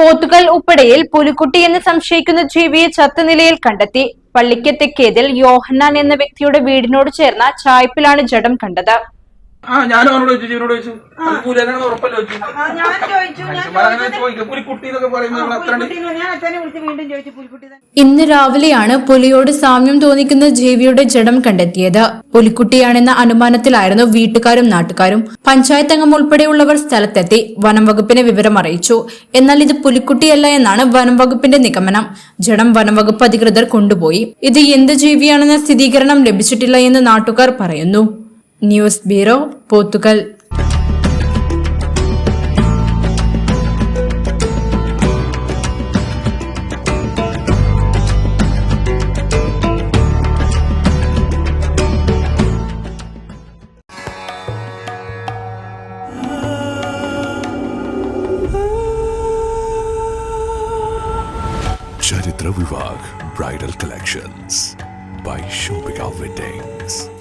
പോത്തുകൽ ഉപ്പടയിൽ പുലിക്കുട്ടി എന്ന് സംശയിക്കുന്ന ജീവിയെ ചത്ത നിലയിൽ കണ്ടെത്തി. പള്ളിക്കത്തെക്കേതിൽ യോഹന്നാൻ എന്ന വ്യക്തിയുടെ വീടിനോട് ചേർന്ന ചായ്പിലാണ് ജഡം കണ്ടത്. ആ ഞാൻ അവനോട് ചോദിച്ചു ജീവനോട് ചോദിച്ചു. അത് പുലിയാണെന്ന് ഉറപ്പല്ല ചോദിച്ചു? ഇന്ന് രാവിലെയാണ് പുലിയോട് സാമ്യം തോന്നിക്കുന്ന ജീവിയുടെ ജഡം കണ്ടെത്തിയത്. പുലിക്കുട്ടിയാണെന്ന അനുമാനത്തിലായിരുന്നു വീട്ടുകാരും നാട്ടുകാരും. പഞ്ചായത്ത് അംഗം ഉൾപ്പെടെയുള്ളവർ സ്ഥലത്തെത്തി വനംവകുപ്പിനെ വിവരം അറിയിച്ചു. എന്നാൽ ഇത് പുലിക്കുട്ടിയല്ല എന്നാണ് വനംവകുപ്പിന്റെ നിഗമനം. ജഡം വനംവകുപ്പ് അധികൃതർ കൊണ്ടുപോയി. ഇത് എന്ത് ജീവിയാണെന്ന സ്ഥിരീകരണം ലഭിച്ചിട്ടില്ല എന്ന് നാട്ടുകാർ പറയുന്നു. News bureau Pothukal Charitra Vivag Bridal Collections by Shobika Weddings.